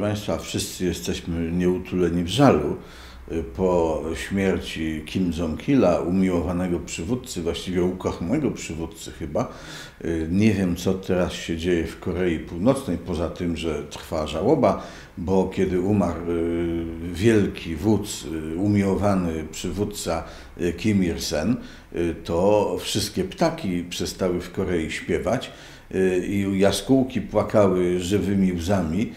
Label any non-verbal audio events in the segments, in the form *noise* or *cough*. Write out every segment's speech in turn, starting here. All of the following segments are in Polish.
Państwa, wszyscy jesteśmy nieutuleni w żalu po śmierci Kim Jong-ila, umiłowanego przywódcy, właściwie ukochanego przywódcy chyba. Nie wiem, co teraz się dzieje w Korei Północnej, poza tym, że trwa żałoba, bo kiedy umarł y, wielki wódz, y, umiłowany przywódca y, Kim Il-sen, to wszystkie ptaki przestały w Korei śpiewać i jaskółki płakały żywymi łzami.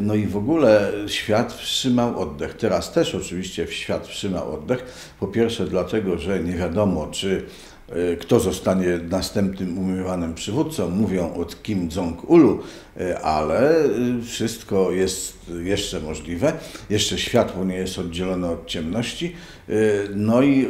No i w ogóle świat wstrzymał oddech. Teraz też oczywiście świat wstrzymał oddech. Po pierwsze dlatego, że nie wiadomo, czy kto zostanie następnym umiłowanym przywódcą. Mówią od Kim Jong-ulu, e, ale e, wszystko jest jeszcze możliwe. Jeszcze światło nie jest oddzielone od ciemności. No i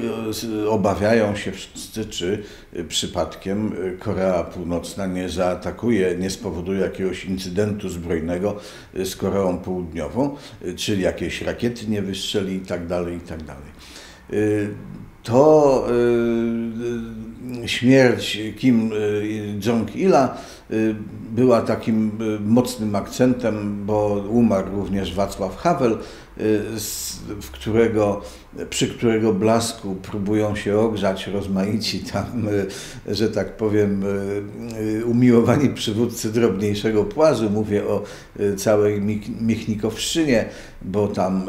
obawiają się wszyscy, czy przypadkiem Korea Północna nie zaatakuje, nie spowoduje jakiegoś incydentu zbrojnego z Koreą Południową, czyli jakieś rakiety nie wystrzeli i tak to y, śmierć Kim y, Jong-ila y, była takim mocnym akcentem, bo umarł również Wacław Havel, w którego, przy którego blasku próbują się ogrzać rozmaici tam, że tak powiem, umiłowani przywódcy drobniejszego płazu. Mówię o całej Michnikowszczynie, bo tam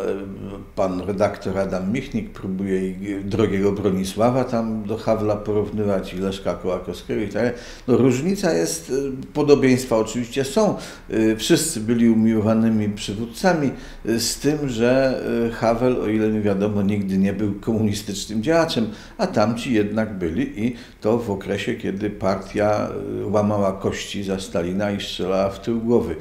pan redaktor Adam Michnik próbuje drogiego Bronisława tam do Hawla porównywać i Leszka Kołakowskiego i tak. No różnica jest, podobieństwa oczywiście są. Wszyscy byli umiłowanymi przywódcami, z tym, że e, Havel, o ile mi wiadomo, nigdy nie był komunistycznym działaczem, a tamci jednak byli i to w okresie, kiedy partia łamała kości za Stalina i strzelała w tył głowy.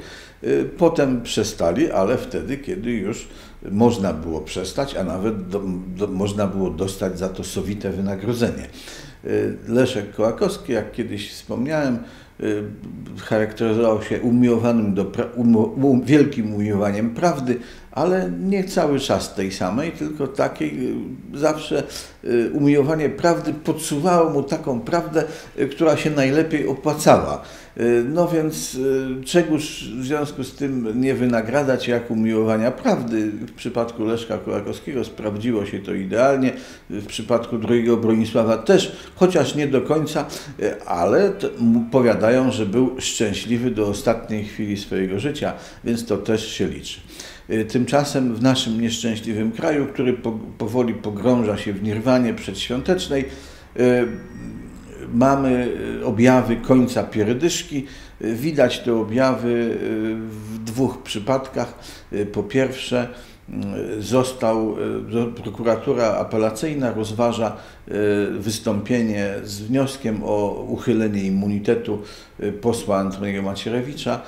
Potem przestali, ale wtedy, kiedy już można było przestać, a nawet do, do, można było dostać za to sowite wynagrodzenie. Leszek Kołakowski, jak kiedyś wspomniałem, charakteryzował się umiłowanym do, um, wielkim umiłowaniem prawdy, ale nie cały czas tej samej, tylko takiej y, zawsze y, umiłowanie prawdy podsuwało mu taką prawdę, y, która się najlepiej opłacała. No więc czegoż w związku z tym nie wynagradać jak umiłowania prawdy. W przypadku Leszka Kołakowskiego sprawdziło się to idealnie, w przypadku drugiego Bronisława też, chociaż nie do końca, ale powiadają, że był szczęśliwy do ostatniej chwili swojego życia, więc to też się liczy. Y, tymczasem w naszym nieszczęśliwym kraju, który powoli pogrąża się w nirwanie przedświątecznej, y, mamy objawy końca pierdyszki. Y, widać te objawy w dwóch przypadkach. Po pierwsze, został, prokuratura apelacyjna rozważa wystąpienie z wnioskiem o uchylenie immunitetu posła Antoniego Macierewicza,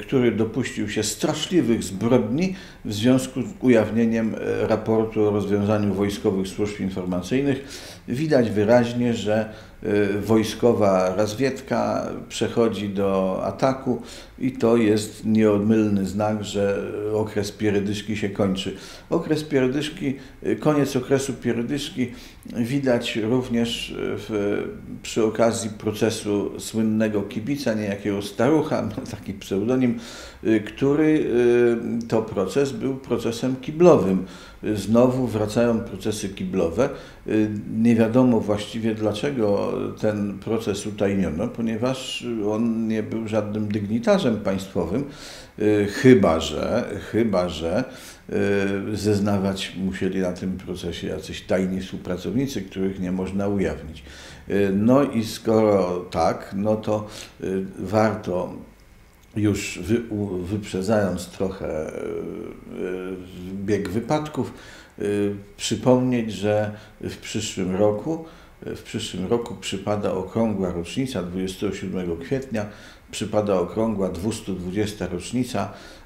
który dopuścił się straszliwych zbrodni w związku z ujawnieniem raportu o rozwiązaniu wojskowych służb informacyjnych. Widać wyraźnie, że wojskowa razwiedka przechodzi do ataku i to jest nieodmylny znak, że okres pierdyszki się kończy. Okres pierdyszki, koniec okresu pierdyszki widać również w, przy okazji procesu słynnego kibica, niejakiego Starucha, *laughs* taki pseudonim, który y, to proces był procesem kiblowym. Znowu wracają procesy kiblowe. Nie wiadomo właściwie dlaczego ten proces utajniono, ponieważ on nie był żadnym dygnitarzem państwowym, chyba że, chyba że y, zeznawać musieli na tym procesie jacyś tajni współpracownicy, których nie można ujawnić. Y, no i skoro tak, no to y, warto już wy, wyprzedzając trochę bieg wypadków, przypomnieć, że w przyszłym roku w przyszłym roku przypada okrągła rocznica 27 kwietnia, przypada okrągła 220 rocznica y,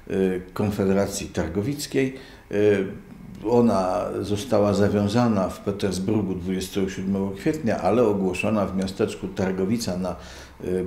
Konfederacji Targowickiej. Y, ona została zawiązana w Petersburgu 27 kwietnia, ale ogłoszona w miasteczku Targowica na y,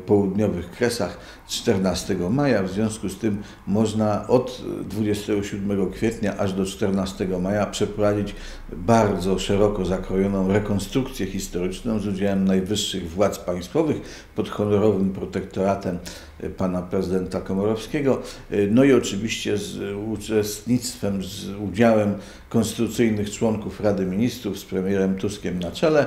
południowych Kresach 14 maja. W związku z tym można od 27 kwietnia aż do 14 maja przeprowadzić bardzo szeroko zakrojoną rekonstrukcję historyczną z udziałem najwyższych władz państwowych pod honorowym protektoratem y, pana prezydenta Komorowskiego. Y, no i oczywiście z uczestnictwem, z udziałem konstytucyjnych członków Rady Ministrów z premierem Tuskiem na czele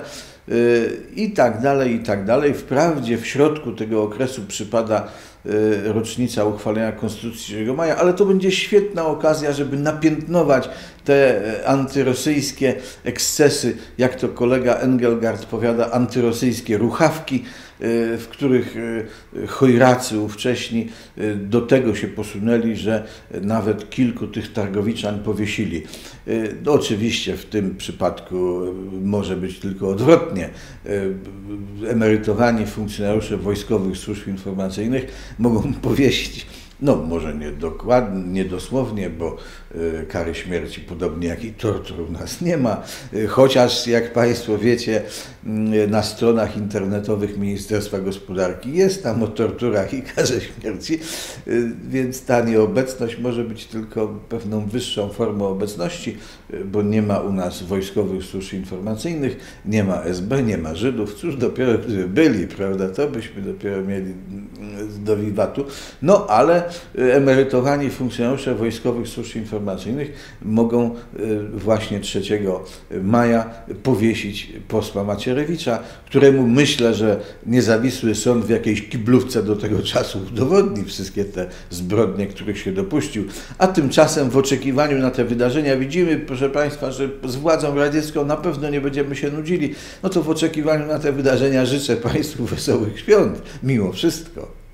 y, i tak dalej, i tak dalej. Wprawdzie w środku tego okresu przypada y, rocznica uchwalenia Konstytucji 3 maja, ale to będzie świetna okazja, żeby napiętnować te e, antyrosyjskie ekscesy, jak to kolega Engelgard powiada, antyrosyjskie ruchawki, e, w których e, chojracy ówcześni do tego się posunęli, że nawet kilku tych targowiczan powiesili. No oczywiście w tym przypadku może być tylko odwrotnie. Emerytowani funkcjonariusze wojskowych służb informacyjnych mogą *laughs* powiesić no, może nie dokładnie, nie dosłownie, bo kary śmierci, podobnie jak i tortur u nas nie ma, y, chociaż jak Państwo wiecie, y, na stronach internetowych Ministerstwa Gospodarki jest tam o torturach i karze śmierci, więc ta nieobecność może być tylko pewną wyższą formą obecności, bo nie ma u nas wojskowych służb informacyjnych, nie ma SB, nie ma Żydów, cóż dopiero gdyby byli, prawda, to byśmy dopiero mieli mm, do wiwatu, no ale emerytowani funkcjonariusze wojskowych służb informacyjnych mogą e, właśnie 3 maja powiesić posła Macierewicza, któremu myślę, że niezawisły sąd w jakiejś kiblówce do tego czasu udowodni wszystkie te zbrodnie, których się dopuścił. A tymczasem w oczekiwaniu na te wydarzenia widzimy, proszę Państwa, że z władzą radziecką na pewno nie będziemy się nudzili. No to w oczekiwaniu na te wydarzenia życzę Państwu wesołych świąt, mimo wszystko.